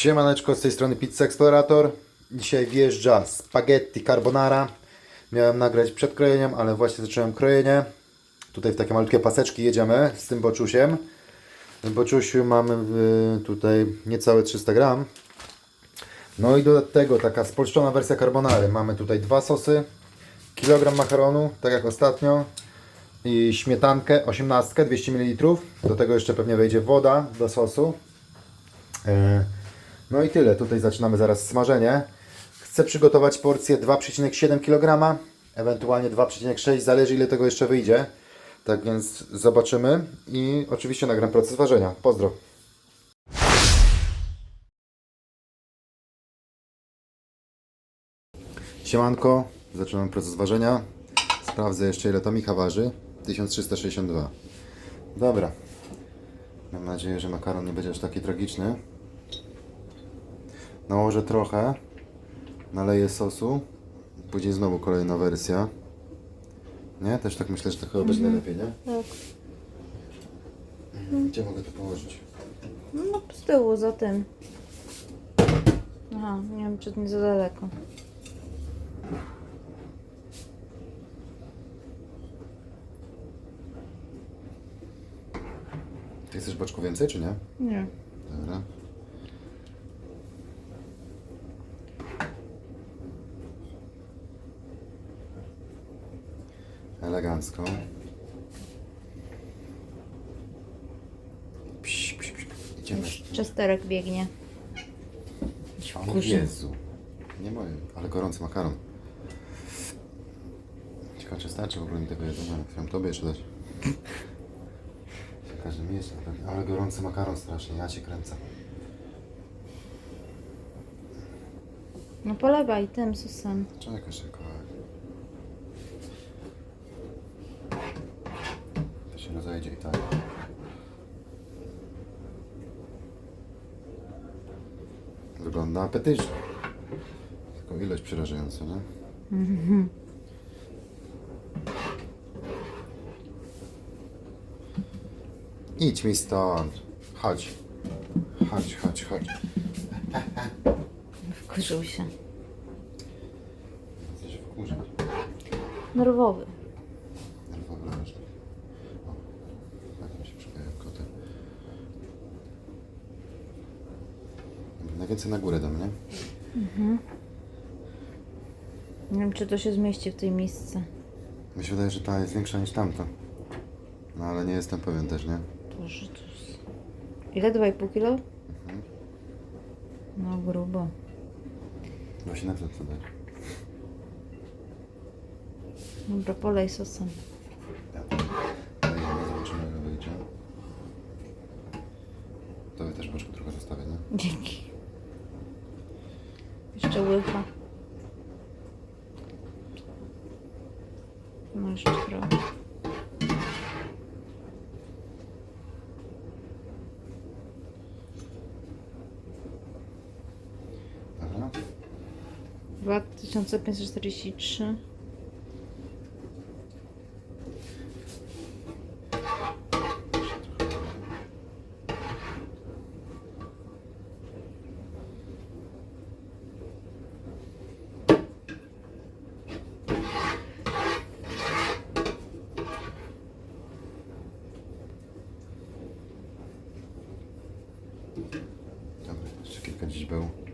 Siemaneczko, z tej strony Pizza Explorator. Dzisiaj wjeżdża spaghetti carbonara. Miałem nagrać przed krojeniem, ale właśnie zacząłem krojenie. Tutaj w takie malutkie paseczki jedziemy z tym boczusiem. W boczusiu mamy y, tutaj niecałe 300 gram. No i do tego taka spolszczona wersja carbonary. Mamy tutaj dwa sosy, kilogram makaronu, tak jak ostatnio i śmietankę 18, 200 ml. Do tego jeszcze pewnie wejdzie woda do sosu. E, No i tyle. Tutaj zaczynamy zaraz smażenie. Chcę przygotować porcję 2,7 kg, ewentualnie 2,6, zależy ile tego jeszcze wyjdzie. Tak więc zobaczymy i oczywiście nagram proces ważenia. Pozdro. Siemanko, zaczynam proces ważenia. Sprawdzę jeszcze ile to Micha waży. 1362. Dobra. Mam nadzieję, że makaron nie będzie aż taki tragiczny. Nałożę trochę. Naleję sosu. Później znowu kolejna wersja. Nie? Też tak myślę, że to chyba będzie najlepiej, nie? Tak. Gdzie mogę to położyć? No z tyłu, za tym. Aha, nie wiem czy nie za daleko. Ty chcesz boczku więcej, czy nie? Nie. Dobra. Elegancko. Psz, psz, psz. Idziemy. Czesterek biegnie. O Jezu. Nie moje, ale gorący makaron. Ciekawe, czy starczy w ogóle mi tego jedzenia. Chciałem tobie jeszcze dać. W każdym miejscu. Ale gorący makaron strasznie, ja cię kręcę. No polewaj tym sosem. Czekaj jeszcze kawałek. To się rozejdzie i tak. Wygląda apetycznie. Tylko ilość przerażająca, nie? Idź mi stąd. Chodź. Chodź, chodź, chodź. Wkurzył się. Wkurzać. Nerwowy. Nerwowy leżę. O, tak mi się przydają koty. Najwięcej na górę dam, nie? Nie wiem czy to się zmieści w tej misce. Mi się wydaje, że ta jest większa niż tamta. No ale nie jestem pewien też, nie? Boże, to jest... Ile? 2,5 kilo? No grubo. Właśnie na co to dać? Dobra, polej sosem. Dajemy, zobaczymy jak wyjdzie. Tobie też boczku trochę zostawię, nie? Dzięki. Jeszcze łycha. No jeszcze trochę. Dobra. 2543. Dobra, jeszcze kilka dziś było.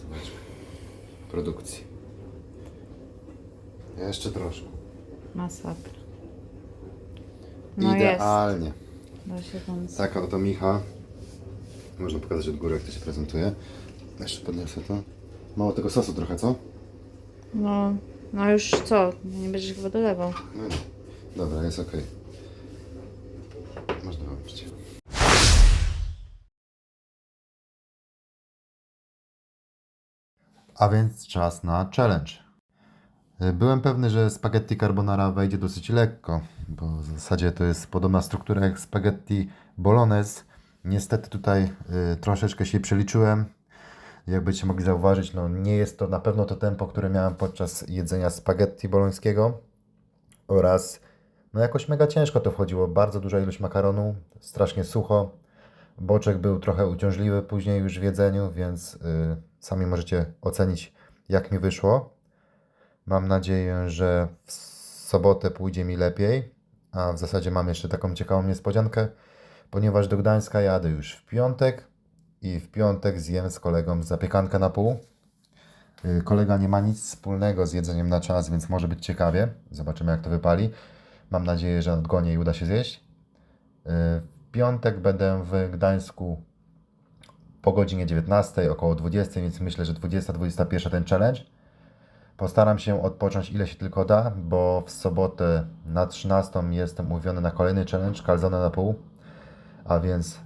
Końcóweczka. Produkcji. Jeszcze troszkę. Masakra. No jest. Idealnie. Tam... Taka oto Micha. Można pokazać od góry, jak to się prezentuje. Jeszcze podniosę to. Mało tego sosu trochę, co? No, no już co? Nie będziesz chyba dolewał. No, dobra, jest ok. Można wyłączyć. A więc czas na challenge. Byłem pewny, że spaghetti carbonara wejdzie dosyć lekko, bo w zasadzie to jest podobna struktura jak spaghetti bolognese. Niestety tutaj y, troszeczkę się przeliczyłem. Jak będziecie mogli zauważyć, no nie jest to na pewno to tempo, które miałem podczas jedzenia spaghetti bolońskiego oraz no jakoś mega ciężko to wchodziło. Bardzo duża ilość makaronu, strasznie sucho. Boczek był trochę uciążliwy później już w jedzeniu, więc y, sami możecie ocenić, jak mi wyszło. Mam nadzieję, że w sobotę pójdzie mi lepiej, a w zasadzie mam jeszcze taką ciekawą niespodziankę, ponieważ do Gdańska jadę już w piątek i w piątek zjem z kolegą zapiekankę na pół. Y, Kolega nie ma nic wspólnego z jedzeniem na czas, więc może być ciekawie. Zobaczymy, jak to wypali. Mam nadzieję, że odgonię i uda się zjeść. Y, piątek będę w Gdańsku po godzinie 19, około 20, więc myślę, że 20-21 ten challenge. Postaram się odpocząć ile się tylko da, bo w sobotę na 13 jestem umówiony na kolejny challenge, kalzone na pół. A więc y,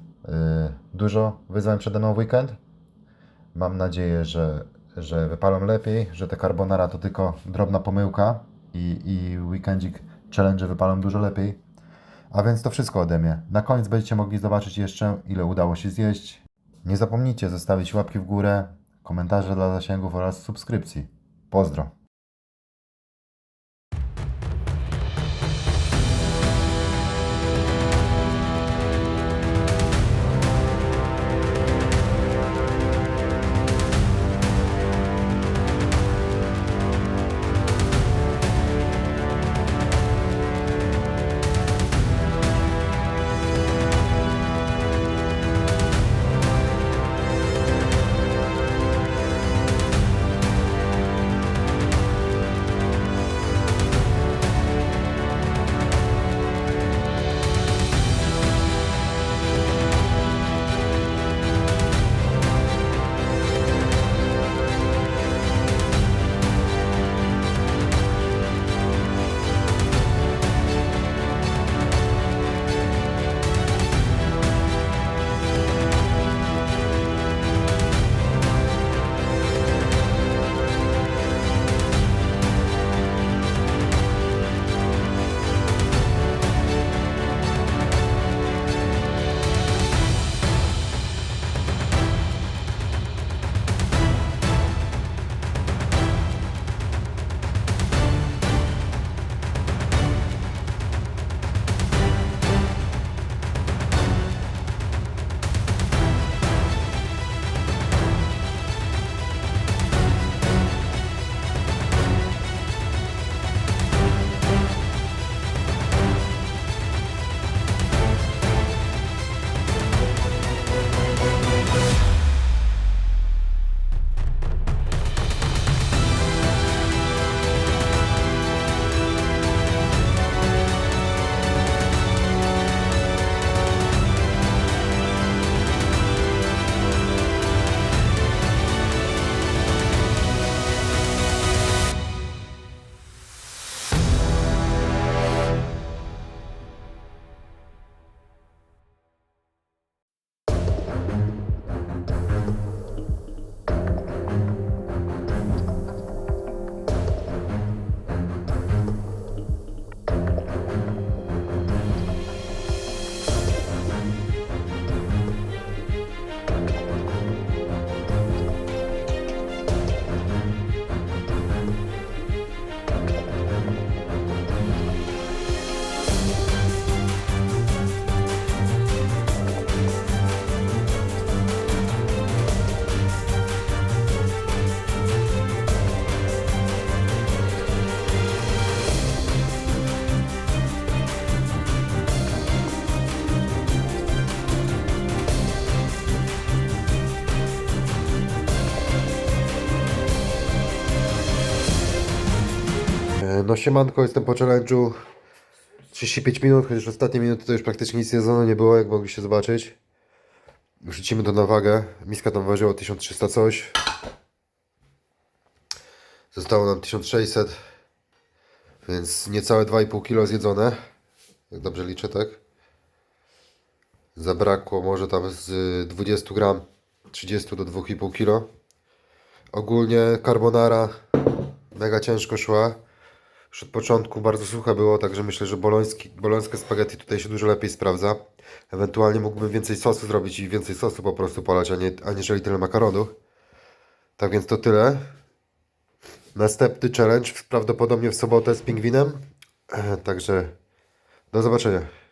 dużo wyzwań przede mną w weekend. Mam nadzieję, że, że wypalą lepiej, że te carbonara to tylko drobna pomyłka i, i weekendzik challenge wypalą dużo lepiej. A więc to wszystko ode mnie. Na koniec będziecie mogli zobaczyć jeszcze, ile udało się zjeść. Nie zapomnijcie zostawić łapki w górę, komentarze dla zasięgów oraz subskrypcji. Pozdro! No siemanko, jestem po challenge'u 35 minut, chociaż ostatnie minuty to już praktycznie nic jedzone nie było, jak mogliście zobaczyć. Wrzucimy to na wagę. Miska tam ważyła 1300 coś. Zostało nam 1600. Więc niecałe 2,5 kg zjedzone. Jak dobrze liczę, tak? Zabrakło może tam z 20 gram 30 do 2,5 kg. Ogólnie carbonara mega ciężko szła. Już od początku bardzo suche było, także myślę, że boloński, bolońskie spaghetti tutaj się dużo lepiej sprawdza. Ewentualnie mógłbym więcej sosu zrobić i więcej sosu po prostu polać, a nie, aniżeli tyle makaronu. Tak więc to tyle. Następny challenge prawdopodobnie w sobotę z pingwinem. Także do zobaczenia.